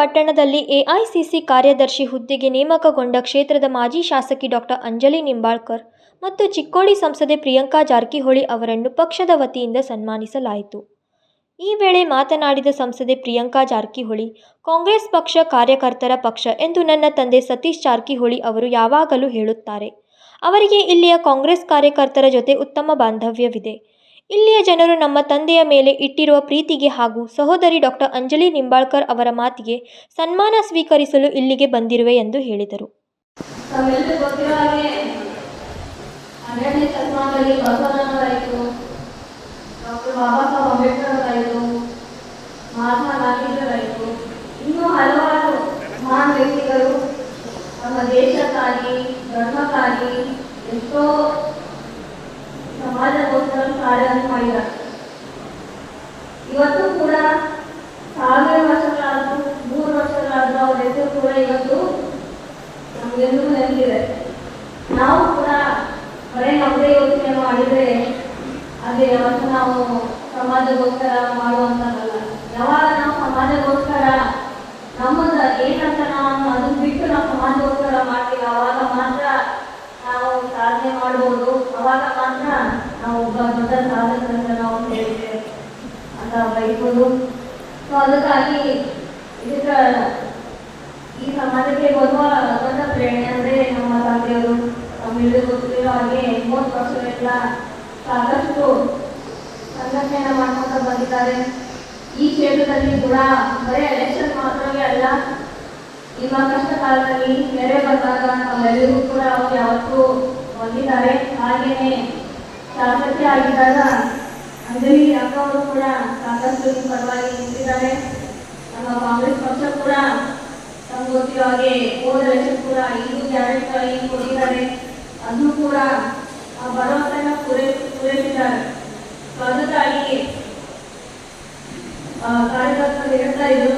ಪಟ್ಟಣದಲ್ಲಿ ಎಐಸಿಸಿ ಕಾರ್ಯದರ್ಶಿ ಹುದ್ದೆಗೆ ನೇಮಕಗೊಂಡ ಕ್ಷೇತ್ರದ ಮಾಜಿ ಶಾಸಕಿ ಡಾಕ್ಟರ್ ಅಂಜಲಿ ನಿಂಬಾಳ್ಕರ್ ಮತ್ತು ಚಿಕ್ಕೋಡಿ ಸಂಸದೆ ಪ್ರಿಯಾಂಕಾ ಜಾರಕಿಹೊಳಿ ಅವರನ್ನು ಪಕ್ಷದ ವತಿಯಿಂದ ಸನ್ಮಾನಿಸಲಾಯಿತು. ಈ ವೇಳೆ ಮಾತನಾಡಿದ ಸಂಸದೆ ಪ್ರಿಯಾಂಕಾ ಜಾರಕಿಹೊಳಿ, ಕಾಂಗ್ರೆಸ್ ಪಕ್ಷ ಕಾರ್ಯಕರ್ತರ ಪಕ್ಷ ಎಂದು ನನ್ನ ತಂದೆ ಸತೀಶ್ ಜಾರಕಿಹೊಳಿ ಅವರು ಯಾವಾಗಲೂ ಹೇಳುತ್ತಾರೆ. ಅವರಿಗೆ ಇಲ್ಲಿಯ ಕಾಂಗ್ರೆಸ್ ಕಾರ್ಯಕರ್ತರ ಜೊತೆ ಉತ್ತಮ ಬಾಂಧವ್ಯವಿದೆ. ಇಲ್ಲಿಯ ಜನರು ನಮ್ಮ ತಂದೆಯ ಮೇಲೆ ಇಟ್ಟಿರುವ ಪ್ರೀತಿಗೆ ಹಾಗೂ ಸಹೋದರಿ ಡಾಕ್ಟರ್ ಅಂಜಲಿ ನಿಂಬಾಳ್ಕರ್ ಅವರ ಮಾತಿಗೆ ಸನ್ಮಾನ ಸ್ವೀಕರಿಸಲು ಇಲ್ಲಿಗೆ ಬಂದಿರುವೆ ಎಂದು ಹೇಳಿದರು. ಎಷ್ಟೋ ಕಾರ್ಯವನ್ನು ಮಾಡಿದ್ದಾರೆ. ಇವತ್ತು ಕೂಡ ಸಾವಿರ ವರ್ಷಗಳಾದ್ರು, ಮೂರು ವರ್ಷಗಳಾದರೂ ಅವರ ಹೆಸರು ಕೂಡ ಇವತ್ತು ನಮಗೆಲ್ಲರೂ ನೆನಪಿದೆ. ನಾವು ಕೂಡ ಬರೀ ನಮ್ಮದೇ ಯೋಚನೆ ಮಾಡಿದರೆ ಅದೇ ಯಾವತ್ತು ನಾವು ಸಮಾಜಕ್ಕೋಸ್ಕರ ಮಾಡುವಂಥದ್ದಲ್ಲ ಯಾವಾಗ ನಾವು ಸಮಾಜಕ್ಕೋಸ್ಕರ ನಮ್ಮನ್ನ ಏನಂತ ನಾವು ಅದನ್ನ ಬಿಟ್ಟು ನಾವು ಸಮಾಜಕ್ಕೋಸ್ಕರ ಮಾಡ್ತೀವಿ ನಾವು ಸಾಧನೆ ಮಾಡ್ಬೋದು. ಅವಾಗ ಮಾತ್ರ ನಾವು ಒಬ್ಬ ದೊಡ್ಡ ಸಾಧಕರಂತ ನಾವು ಹೇಳಿದ್ದೇವೆ ಅಂತ ಬೈಬೋದು. ಸೊ ಅದಕ್ಕಾಗಿ ಇದಕ್ಕೆ ಈ ಸಮಾಜಕ್ಕೆ ಬರುವ ದೊಡ್ಡ ಪ್ರೇರಣೆ ಅಂದ್ರೆ ನಮ್ಮ ತಂದೆಯವರು ತಮ್ಮೆಲ್ಲರಿಗೂ ಗೊತ್ತಿರೋ ಹಾಗೆ ಮೂವತ್ತು ವರ್ಷಗಳೆಲ್ಲ ಸಾಕಷ್ಟು ಸಂಘಟನೆಯನ್ನ ಮಾಡ್ಕೊಂತ ಬಂದಿದ್ದಾರೆ. ಈ ಕ್ಷೇತ್ರದಲ್ಲಿ ಕೂಡ ಬರೀ ಎಲೆಕ್ಷನ್ ಮಾತ್ರವೇ ಅಲ್ಲ, ನಿಮ್ಮ ಕಷ್ಟ ಕಾಲದಲ್ಲಿ ನೆರೆ ಬಂದಾಗ ನಾವೆಲ್ಲರಿಗೂ ಕೂಡ ಅವ್ರು ಯಾವತ್ತೂ ಬಂದಿದ್ದಾರೆ. ಹಾಗೇನೆ ಶಾಸಕಿ ಆಗಿದ್ದಾಗ ಅಂಜಲಿ ಅಕ್ಕ ಅವರು ಕೂಡ ಸಾಕಷ್ಟು ಪರವಾಗಿ ನಿಂತಿದ್ದಾರೆ. ನಮ್ಮ ಕಾಂಗ್ರೆಸ್ ಪಕ್ಷ ಕೂಡ ನಮ್ಗೆ ಗೊತ್ತಿರೋ ಹೋದ ಎಲೆಕ್ಷನ್ ಕೂಡ ಐದು ಗ್ಯಾರಂಟಿಗಳಾಗಿ ಕೊಟ್ಟಿದ್ದಾರೆ. ಅದು ಕೂಡ ಆ ಭರವಸೆನ ಪೂರೈ, ಪೂರೈಸಿದ್ದಾರೆ. ಸೊ ಅದಕ್ಕಾಗಿ ಕಾರ್ಯಕರ್ತರು ಹೇಳ್ತಾ ಇದ್ರು.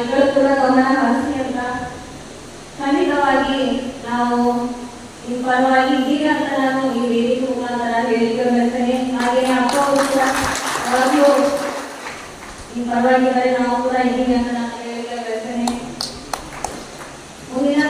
ಈಗಲೂ ಕೂಡ ಗಮನ ಹರಿಸಿ ಅಂತ ಖಂಡಿತವಾಗಿ ನಾವು ನಿಮ್ಮ ಪರವಾಗಿ ಇದ್ದೀವಿ ಅಂತ ನಾನು ಈ ವೇದಿಕೆ ಮುಖಾಂತರ ಹೇಳಿಕೆ ಬರ್ತೇನೆ ಹಾಗೆ ಅಪ್ಪ ಅವರು ಕೂಡ ಯಾವಾಗಲೂ ಪರವಾಗಿದ್ದಾರೆ ನಾವು ಕೂಡ ಇದ್ದೀವಿ ಅಂತ ನಾನು ಮುಂದಿನ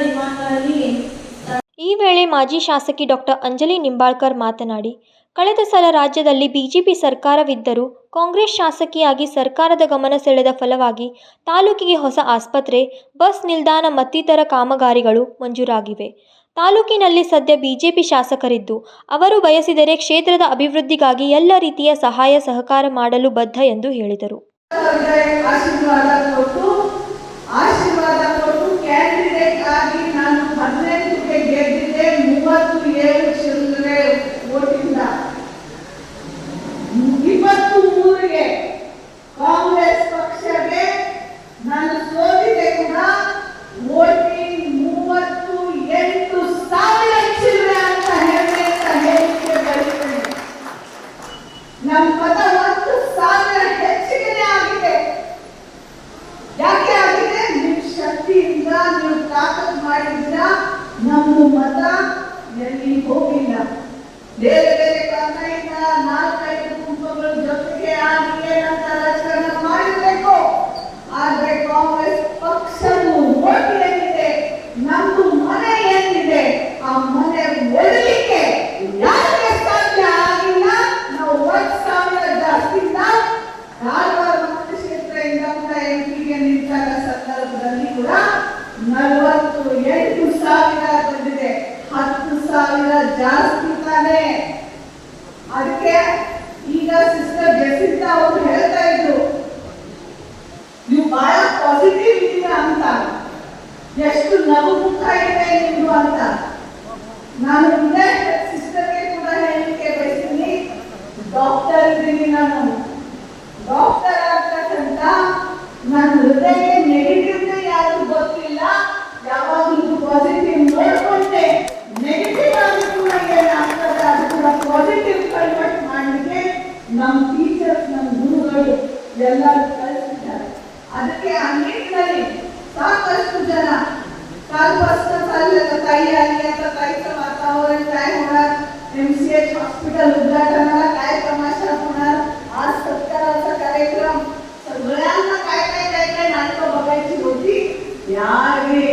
ಈ ವೇಳೆ ಮಾಜಿ ಶಾಸಕಿ ಡಾಕ್ಟರ್ ಅಂಜಲಿ ನಿಂಬಾಳ್ಕರ್ ಮಾತನಾಡಿ, ಕಳೆದ ಸಲ ರಾಜ್ಯದಲ್ಲಿ ಬಿಜೆಪಿ ಸರ್ಕಾರವಿದ್ದರೂ ಕಾಂಗ್ರೆಸ್ ಶಾಸಕಿಯಾಗಿ ಸರ್ಕಾರದ ಗಮನ ಸೆಳೆದ ಫಲವಾಗಿ ತಾಲೂಕಿಗೆ ಹೊಸ ಆಸ್ಪತ್ರೆ, ಬಸ್ ನಿಲ್ದಾಣ ಮತ್ತಿತರ ಕಾಮಗಾರಿಗಳು ಮಂಜೂರಾಗಿವೆ. ತಾಲೂಕಿನಲ್ಲಿ ಸದ್ಯ ಬಿಜೆಪಿ ಶಾಸಕರಿದ್ದು, ಅವರು ಬಯಸಿದರೆ ಕ್ಷೇತ್ರದ ಅಭಿವೃದ್ಧಿಗಾಗಿ ಎಲ್ಲ ರೀತಿಯ ಸಹಾಯ ಸಹಕಾರ ಮಾಡಲು ಬದ್ಧ ಎಂದು ಹೇಳಿದರು. ಅವರಿಗೆ ಆಶೀರ್ವಾದ ಕೊಟ್ಟು ಆಶೀರ್ವಾದ ನಮ್ಮ ಮತ ಎಲ್ಲಿ ಹೋಗಿಲ್ಲ. ಬೇರೆ ಬೇರೆ ಜಾಸ್ತಿ ತಾನೇ ಅದಕ್ಕೆ ಈಗ ಸಿಸ್ಟರ್ ಜಸಿಂತ ಅವರು ಹೇಳ್ತಾ ಇದ್ರು, ನೀವು ಬಹಳ ಪಾಸಿಟಿವ್ ಇದೀರ ಅಂತ. ಎಷ್ಟು ನಗು ಮುಖ ಇದೆ ನಿಮ್ದು ಅಂತ. ನಾನು ಇದೇ ಸಿಸ್ಟರ್ಗೆ ಕೂಡ ಹೇಳಲಿಕ್ಕೆ ಬಯಸ್ತೀನಿ ಡಾಕ್ಟರ್ ಇದ್ದೀನಿ ನಾನು. ಡಾಕ್ಟರ್ ನಮ್ಮ ಟೀಚರ್ಸ್ ನಮ್ಮ ಗುರುಗಳು ಎಲ್ಲರೂ ಕಲಿಸಿದ್ದಾರೆ ಅದಕ್ಕೆ ಆ ನಿಟ್ಟಿನಲ್ಲಿ ಸಾಕಷ್ಟು ಜನ कालपासून चाललेलं ताई आली आता ताईचं वातावरण काय होणार एमसीएच हॉस्पिटल उद्घाटनाला काय तमाशा होणार आज सत्काराचा कार्यक्रम सगळ्यांना काय काय काय काय नाटकं बघायची ಯಾರಿಗೆ ಏನು